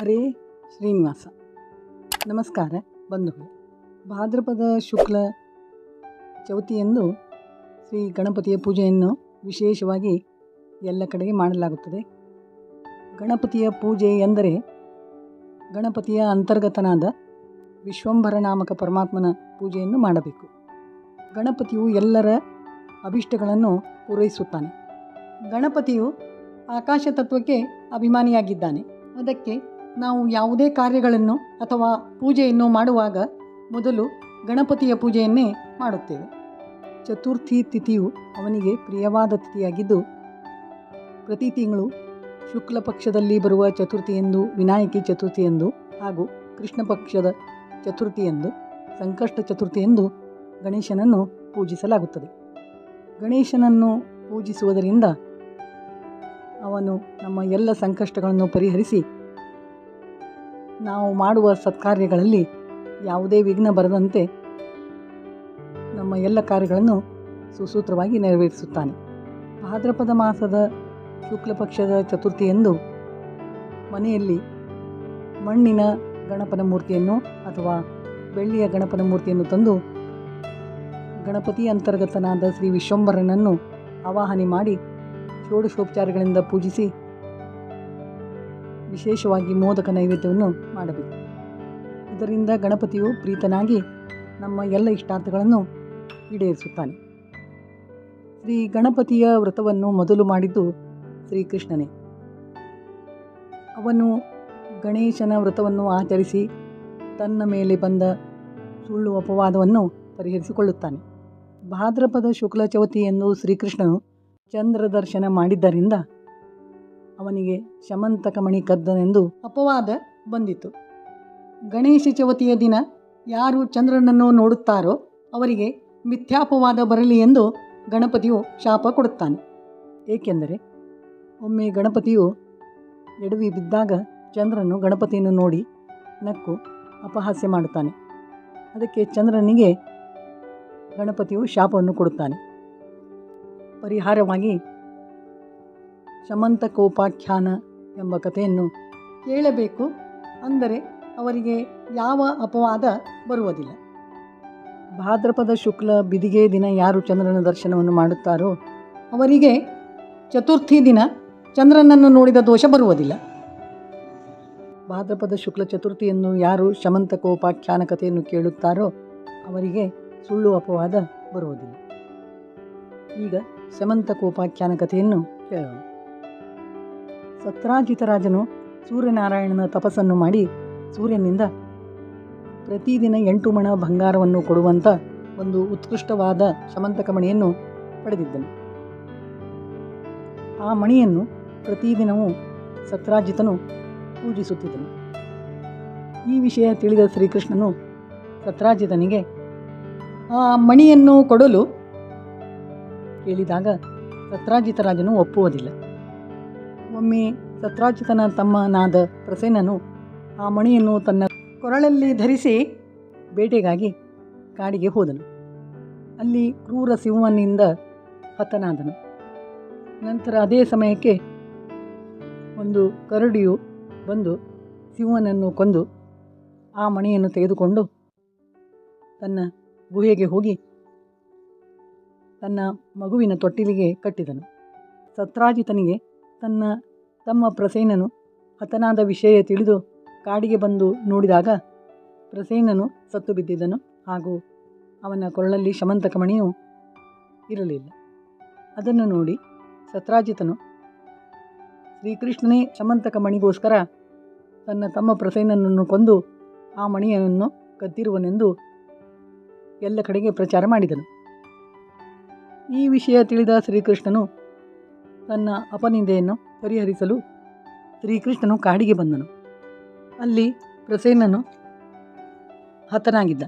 ಹರೇ ಶ್ರೀನಿವಾಸ. ನಮಸ್ಕಾರ ಬಂಧುಗಳು. ಭಾದ್ರಪದ ಶುಕ್ಲ ಚೌತಿಯಂದು ಶ್ರೀ ಗಣಪತಿಯ ಪೂಜೆಯನ್ನು ವಿಶೇಷವಾಗಿ ಎಲ್ಲ ಕಡೆಗೆ ಮಾಡಲಾಗುತ್ತದೆ. ಗಣಪತಿಯ ಪೂಜೆ ಎಂದರೆ ಗಣಪತಿಯ ಅಂತರ್ಗತನಾದ ವಿಶ್ವಂಭರ ನಾಮಕ ಪರಮಾತ್ಮನ ಪೂಜೆಯನ್ನು ಮಾಡಬೇಕು. ಗಣಪತಿಯು ಎಲ್ಲರ ಅಭಿಷ್ಟಗಳನ್ನು ಪೂರೈಸುತ್ತಾನೆ. ಗಣಪತಿಯು ಆಕಾಶ ತತ್ವಕ್ಕೆ ಅಭಿಮಾನಿಯಾಗಿದ್ದಾನೆ. ಅದಕ್ಕೆ ನಾವು ಯಾವುದೇ ಕಾರ್ಯಗಳನ್ನು ಅಥವಾ ಪೂಜೆಯನ್ನು ಮಾಡುವಾಗ ಮೊದಲು ಗಣಪತಿಯ ಪೂಜೆಯನ್ನೇ ಮಾಡುತ್ತೇವೆ. ಚತುರ್ಥಿ ತಿಥಿಯು ಅವನಿಗೆ ಪ್ರಿಯವಾದ ತಿಥಿಯಾಗಿದ್ದು, ಪ್ರತಿ ತಿಂಗಳು ಶುಕ್ಲ ಪಕ್ಷದಲ್ಲಿ ಬರುವ ಚತುರ್ಥಿಯೆಂದು, ವಿನಾಯಕಿ ಚತುರ್ಥಿಯೆಂದು ಹಾಗೂ ಕೃಷ್ಣ ಪಕ್ಷದ ಚತುರ್ಥಿಯೆಂದು, ಸಂಕಷ್ಟ ಚತುರ್ಥಿಯೆಂದು ಗಣೇಶನನ್ನು ಪೂಜಿಸಲಾಗುತ್ತದೆ. ಗಣೇಶನನ್ನು ಪೂಜಿಸುವುದರಿಂದ ಅವನು ನಮ್ಮ ಎಲ್ಲ ಸಂಕಷ್ಟಗಳನ್ನು ಪರಿಹರಿಸಿ ನಾವು ಮಾಡುವ ಸತ್ಕಾರ್ಯಗಳಲ್ಲಿ ಯಾವುದೇ ವಿಘ್ನ ಬರದಂತೆ ನಮ್ಮ ಎಲ್ಲ ಕಾರ್ಯಗಳನ್ನು ಸುಸೂತ್ರವಾಗಿ ನೆರವೇರಿಸುತ್ತಾನೆ. ಭಾದ್ರಪದ ಮಾಸದ ಶುಕ್ಲ ಪಕ್ಷದ ಚತುರ್ಥಿಯಂದು ಮನೆಯಲ್ಲಿ ಮಣ್ಣಿನ ಗಣಪನ ಮೂರ್ತಿಯನ್ನು ಅಥವಾ ಬೆಳ್ಳಿಯ ಗಣಪನ ಮೂರ್ತಿಯನ್ನು ತಂದು ಗಣಪತಿ ಅಂತರ್ಗತನಾದ ಶ್ರೀ ವಿಶ್ವಂಬರನನ್ನು ಆವಾಹನೆ ಮಾಡಿ ಷೋಡಶೋಪಚಾರಗಳಿಂದ ಪೂಜಿಸಿ ವಿಶೇಷವಾಗಿ ಮೋದಕ ನೈವೇದ್ಯವನ್ನು ಮಾಡಬೇಕು. ಇದರಿಂದ ಗಣಪತಿಯು ಪ್ರೀತನಾಗಿ ನಮ್ಮ ಎಲ್ಲ ಇಷ್ಟಾರ್ಥಗಳನ್ನು ಈಡೇರಿಸುತ್ತಾನೆ. ಶ್ರೀ ಗಣಪತಿಯ ವ್ರತವನ್ನು ಮೊದಲು ಮಾಡಿದ್ದು ಶ್ರೀಕೃಷ್ಣನೇ. ಅವನು ಗಣೇಶನ ವ್ರತವನ್ನು ಆಚರಿಸಿ ತನ್ನ ಮೇಲೆ ಬಂದ ಸುಳ್ಳು ಅಪವಾದವನ್ನು ಪರಿಹರಿಸಿಕೊಳ್ಳುತ್ತಾನೆ. ಭಾದ್ರಪದ ಶುಕ್ಲ ಚೌತಿ ಎಂದು ಶ್ರೀಕೃಷ್ಣನು ಚಂದ್ರ ದರ್ಶನ ಮಾಡಿದ್ದರಿಂದ ಅವನಿಗೆ ಶಮಂತಕಮಣಿ ಕದ್ದನೆಂದು ಅಪವಾದ ಬಂದಿತು. ಗಣೇಶ ಚವತಿಯ ದಿನ ಯಾರು ಚಂದ್ರನನ್ನು ನೋಡುತ್ತಾರೋ ಅವರಿಗೆ ಮಿಥ್ಯಾಪವಾದ ಬರಲಿ ಎಂದು ಗಣಪತಿಯು ಶಾಪ ಕೊಡುತ್ತಾನೆ. ಏಕೆಂದರೆ ಒಮ್ಮೆ ಗಣಪತಿಯು ಎಡವಿ ಬಿದ್ದಾಗ ಚಂದ್ರನು ಗಣಪತಿಯನ್ನು ನೋಡಿ ನಕ್ಕು ಅಪಹಾಸ್ಯ ಮಾಡುತ್ತಾನೆ. ಅದಕ್ಕೆ ಚಂದ್ರನಿಗೆ ಗಣಪತಿಯು ಶಾಪವನ್ನು ಕೊಡುತ್ತಾನೆ. ಪರಿಹಾರವಾಗಿ ಶಮಂತಕೋಪಾಖ್ಯಾನ ಎಂಬ ಕಥೆಯನ್ನು ಕೇಳಬೇಕು ಅಂದರೆ ಅವರಿಗೆ ಯಾವ ಅಪವಾದ ಬರುವುದಿಲ್ಲ. ಭಾದ್ರಪದ ಶುಕ್ಲ ಬಿದಿಗೆ ದಿನ ಯಾರು ಚಂದ್ರನ ದರ್ಶನವನ್ನು ಮಾಡುತ್ತಾರೋ ಅವರಿಗೆ ಚತುರ್ಥಿ ದಿನ ಚಂದ್ರನನ್ನು ನೋಡಿದ ದೋಷ ಬರುವುದಿಲ್ಲ. ಭಾದ್ರಪದ ಶುಕ್ಲ ಚತುರ್ಥಿಯನ್ನು ಯಾರು ಶಮಂತಕೋಪಾಖ್ಯಾನ ಕಥೆಯನ್ನು ಕೇಳುತ್ತಾರೋ ಅವರಿಗೆ ಸುಳ್ಳು ಅಪವಾದ ಬರುವುದಿಲ್ಲ. ಈಗ ಶಮಂತಕೋಪಾಖ್ಯಾನ ಕಥೆಯನ್ನು ಕೇಳೋಣ. ಸತ್ರಾಜಿತ ರಾಜನು ಸೂರ್ಯನಾರಾಯಣನ ತಪಸ್ಸನ್ನು ಮಾಡಿ ಸೂರ್ಯನಿಂದ ಪ್ರತಿದಿನ ಎಂಟು ಮಣ ಬಂಗಾರವನ್ನು ಕೊಡುವಂಥ ಒಂದು ಉತ್ಕೃಷ್ಟವಾದ ಶಮಂತಕ ಮಣಿಯನ್ನು ಪಡೆದಿದ್ದನು. ಆ ಮಣಿಯನ್ನು ಪ್ರತಿದಿನವೂ ಸತ್ರಾಜಿತನು ಪೂಜಿಸುತ್ತಿದ್ದನು. ಈ ವಿಷಯ ತಿಳಿದ ಶ್ರೀಕೃಷ್ಣನು ಸತ್ರಾಜಿತನಿಗೆ, ಆ ಮಣಿಯನ್ನು ಕೊಡಲು? ಕೇಳಿದಾಗ ಸತ್ರಾಜಿತ ರಾಜನು ಒಪ್ಪುವುದಿಲ್ಲ. ಒಮ್ಮೆ ಸತ್ರಾಜಿತನ ತಮ್ಮನಾದ ಪ್ರಸೇನನು ಆ ಮಣಿಯನ್ನು ತನ್ನ ಕೊರಳಲ್ಲಿ ಧರಿಸಿ ಬೇಟೆಗಾಗಿ ಕಾಡಿಗೆ ಹೋದನು. ಅಲ್ಲಿ ಕ್ರೂರ ಸಿಂಹನಿಂದ ಹತನಾದನು. ನಂತರ ಅದೇ ಸಮಯಕ್ಕೆ ಒಂದು ಕರಡಿಯು ಬಂದು ಸಿಂಹನನ್ನು ಕೊಂದು ಆ ಮಣಿಯನ್ನು ತೆಗೆದುಕೊಂಡು ತನ್ನ ಗುಹೆಗೆ ಹೋಗಿ ತನ್ನ ಮಗುವಿನ ತೊಟ್ಟಿಲಿಗೆ ಕಟ್ಟಿದನು. ಸತ್ರಾಜಿತನಿಗೆ ತನ್ನ ತಮ್ಮ ಪ್ರಸೇನನು ಹತನಾದ ವಿಷಯ ತಿಳಿದು ಕಾಡಿಗೆ ಬಂದು ನೋಡಿದಾಗ ಪ್ರಸೇನನು ಸತ್ತು ಬಿದ್ದಿದ್ದನು ಹಾಗೂ ಅವನ ಕೊರಳಲ್ಲಿ ಶಮಂತಕ ಮಣಿಯು ಇರಲಿಲ್ಲ. ಅದನ್ನು ನೋಡಿ ಸತ್ರಾಜಿತನು, ಶ್ರೀಕೃಷ್ಣನೇ, ಶಮಂತಕ ಮಣಿಗೋಸ್ಕರ ತನ್ನ ತಮ್ಮ ಪ್ರಸೇನನನ್ನು ಕೊಂದು ಆ ಮಣಿಯನ್ನು ಕದ್ದಿರುವನೆಂದು ಎಲ್ಲ ಕಡೆಗೆ ಪ್ರಚಾರ ಮಾಡಿದನು. ಈ ವಿಷಯ ತಿಳಿದ ಶ್ರೀಕೃಷ್ಣನು ತನ್ನ ಅಪನಿಂದೆಯನ್ನು ಪರಿಹರಿಸಲು ಶ್ರೀಕೃಷ್ಣನು ಕಾಡಿಗೆ ಬಂದನು. ಅಲ್ಲಿ ಪ್ರಸೇನನು ಹತನಾಗಿದ್ದ.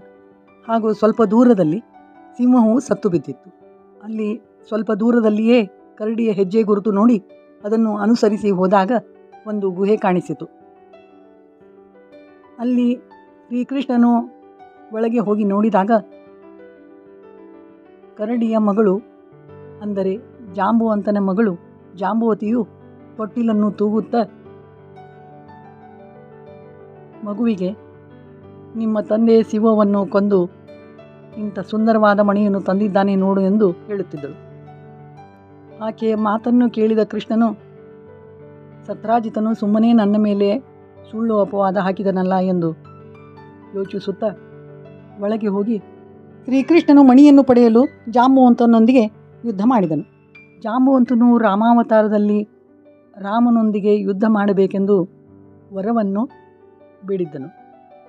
ಹಾಗೂ ಸ್ವಲ್ಪ ದೂರದಲ್ಲಿ ಸಿಂಹವು ಸತ್ತು ಬಿದ್ದಿತ್ತು. ಅಲ್ಲಿ ಸ್ವಲ್ಪ ದೂರದಲ್ಲಿಯೇ ಕರಡಿಯ ಹೆಜ್ಜೆ ಗುರುತು ನೋಡಿ ಅದನ್ನು ಅನುಸರಿಸಿ ಹೋದಾಗ ಒಂದು ಗುಹೆ ಕಾಣಿಸಿತು. ಅಲ್ಲಿ ಶ್ರೀಕೃಷ್ಣನು ಒಳಗೆ ಹೋಗಿ ನೋಡಿದಾಗ ಕರಡಿಯ ಮಗಳು, ಅಂದರೆ ಜಾಂಬುವಂತನ ಮಗಳು ಜಾಂಬುವತಿಯು ತೊಟ್ಟಿಲನ್ನು ತೂಗುತ್ತ, ಮಗುವಿಗೆ, ನಿಮ್ಮ ತಂದೆ ಶಿವವನ್ನು ಕೊಂದು ಇಂಥ ಸುಂದರವಾದ ಮಣಿಯನ್ನು ತಂದಿದ್ದಾನೆ ನೋಡು ಎಂದು ಹೇಳುತ್ತಿದ್ದಳು. ಆಕೆಯ ಮಾತನ್ನು ಕೇಳಿದ ಕೃಷ್ಣನು, ಸತ್ರಾಜಿತನು ಸುಮ್ಮನೆ ನನ್ನ ಮೇಲೆ ಸುಳ್ಳು ಅಪವಾದ ಹಾಕಿದನಲ್ಲ ಎಂದು ಯೋಚಿಸುತ್ತಾ ಒಳಗೆ ಹೋಗಿ ಶ್ರೀಕೃಷ್ಣನು ಮಣಿಯನ್ನು ಪಡೆಯಲು ಜಾಂಬುವಂತನೊಂದಿಗೆ ಯುದ್ಧ ಮಾಡಿದನು. ಜಾಂಬುವಂತನು ರಾಮಾವತಾರದಲ್ಲಿ ರಾಮನೊಂದಿಗೆ ಯುದ್ಧ ಮಾಡಬೇಕೆಂದು ವರವನ್ನು ಬೇಡಿದ್ದನು.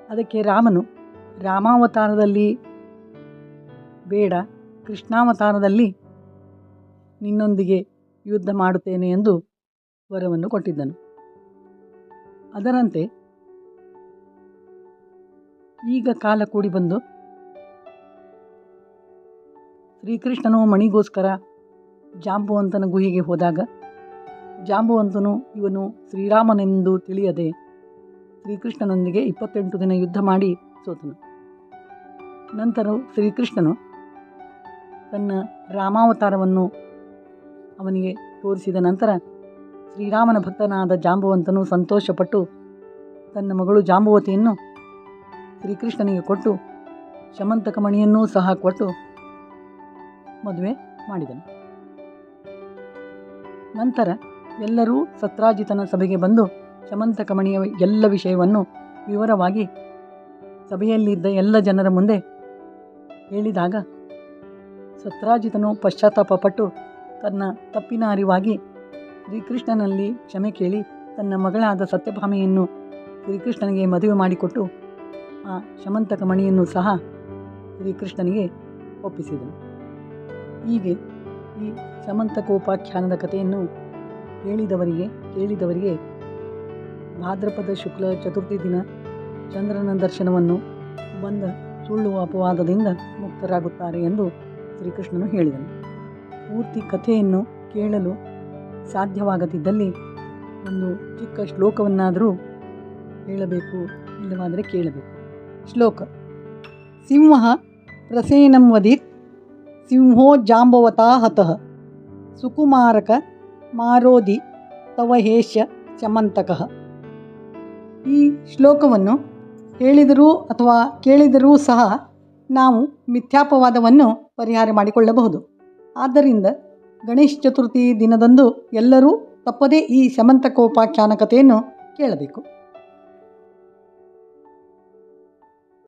ಅದಕ್ಕೆ ರಾಮನು, ರಾಮಾವತಾರದಲ್ಲಿ ಬೇಡ, ಕೃಷ್ಣಾವತಾರದಲ್ಲಿ ನಿನ್ನೊಂದಿಗೆ ಯುದ್ಧ ಮಾಡುತ್ತೇನೆ ಎಂದು ವರವನ್ನು ಕೊಟ್ಟಿದ್ದನು. ಅದರಂತೆ ಈಗ ಕಾಲ ಕೂಡಿ ಬಂದು ಶ್ರೀಕೃಷ್ಣನು ಮಣಿಗೋಸ್ಕರ ಜಾಂಬುವಂತನ ಗುಹೆಗೆ ಹೋದಾಗ ಜಾಂಬುವಂತನು ಇವನು ಶ್ರೀರಾಮನೆಂದು ತಿಳಿಯದೆ ಶ್ರೀಕೃಷ್ಣನೊಂದಿಗೆ ಇಪ್ಪತ್ತೆಂಟು ದಿನ ಯುದ್ಧ ಮಾಡಿ ಸೋತನು. ನಂತರ ಶ್ರೀಕೃಷ್ಣನು ತನ್ನ ರಾಮಾವತಾರವನ್ನು ಅವನಿಗೆ ತೋರಿಸಿದ ನಂತರ ಶ್ರೀರಾಮನ ಭಕ್ತನಾದ ಜಾಂಬುವಂತನು ಸಂತೋಷಪಟ್ಟು ತನ್ನ ಮಗಳು ಜಾಂಬುವತಿಯನ್ನು ಶ್ರೀಕೃಷ್ಣನಿಗೆ ಕೊಟ್ಟು ಶಮಂತಕ ಮಣಿಯನ್ನೂ ಸಹ ಕೊಟ್ಟು ಮದುವೆ ಮಾಡಿದನು. ನಂತರ ಎಲ್ಲರೂ ಸತ್ರಾಜಿತನ ಸಭೆಗೆ ಬಂದು ಶಮಂತಕಮಣಿಯ ಎಲ್ಲ ವಿಷಯವನ್ನು ವಿವರವಾಗಿ ಸಭೆಯಲ್ಲಿದ್ದ ಎಲ್ಲ ಜನರ ಮುಂದೆ ಹೇಳಿದಾಗ ಸತ್ರಾಜಿತನು ಪಶ್ಚಾತ್ತಾಪಪಟ್ಟು ತನ್ನ ತಪ್ಪಿನ ಅರಿವಾಗಿ ಶ್ರೀಕೃಷ್ಣನಲ್ಲಿ ಕ್ಷಮೆ ಕೇಳಿ ತನ್ನ ಮಗಳಾದ ಸತ್ಯಭಾಮೆಯನ್ನು ಶ್ರೀಕೃಷ್ಣನಿಗೆ ಮದುವೆ ಮಾಡಿಕೊಟ್ಟು ಆ ಶಮಂತಕ ಮಣಿಯನ್ನು ಸಹ ಶ್ರೀಕೃಷ್ಣನಿಗೆ ಒಪ್ಪಿಸಿದನು. ಹೀಗೆ ಈ ಶಮಂತಕೋಪಾಖ್ಯಾನದ ಕಥೆಯನ್ನು ಹೇಳಿದವರಿಗೆ, ಕೇಳಿದವರಿಗೆ ಭಾದ್ರಪದ ಶುಕ್ಲ ಚತುರ್ಥಿ ದಿನ ಚಂದ್ರನ ದರ್ಶನವನ್ನು ಬಂದ ಸುಳ್ಳು ಅಪವಾದದಿಂದ ಮುಕ್ತರಾಗುತ್ತಾರೆ ಎಂದು ಶ್ರೀಕೃಷ್ಣನು ಹೇಳಿದನು. ಪೂರ್ತಿ ಕಥೆಯನ್ನು ಕೇಳಲು ಸಾಧ್ಯವಾಗದಿದ್ದಲ್ಲಿ ಒಂದು ಚಿಕ್ಕ ಶ್ಲೋಕವನ್ನಾದರೂ ಹೇಳಬೇಕು, ಇಲ್ಲವಾದರೆ ಕೇಳಬೇಕು. ಶ್ಲೋಕ, ಸಿಂಹ ಪ್ರಸೇನಂ ವದಿತ್, ಸಿಂಹೋ ಜಾಂಬವತಾ ಹತಃ ಸುಕುಮಾರಕ ಮಾರೋದಿ ತವ ಹೇಷ ಚಮಂತಕಃ ಈ ಶ್ಲೋಕವನ್ನು ಹೇಳಿದರೂ ಅಥವಾ ಕೇಳಿದರೂ ಸಹ ನಾವು ಮಿಥ್ಯಾಪವಾದವನ್ನು ಪರಿಹಾರ ಮಾಡಿಕೊಳ್ಳಬಹುದು. ಆದ್ದರಿಂದ ಗಣೇಶ ಚತುರ್ಥಿ ದಿನದಂದು ಎಲ್ಲರೂ ತಪ್ಪದೇ ಈ ಸಮಂತಕೋಪಾಖ್ಯಾನ ಕಥೆಯನ್ನು ಕೇಳಬೇಕು.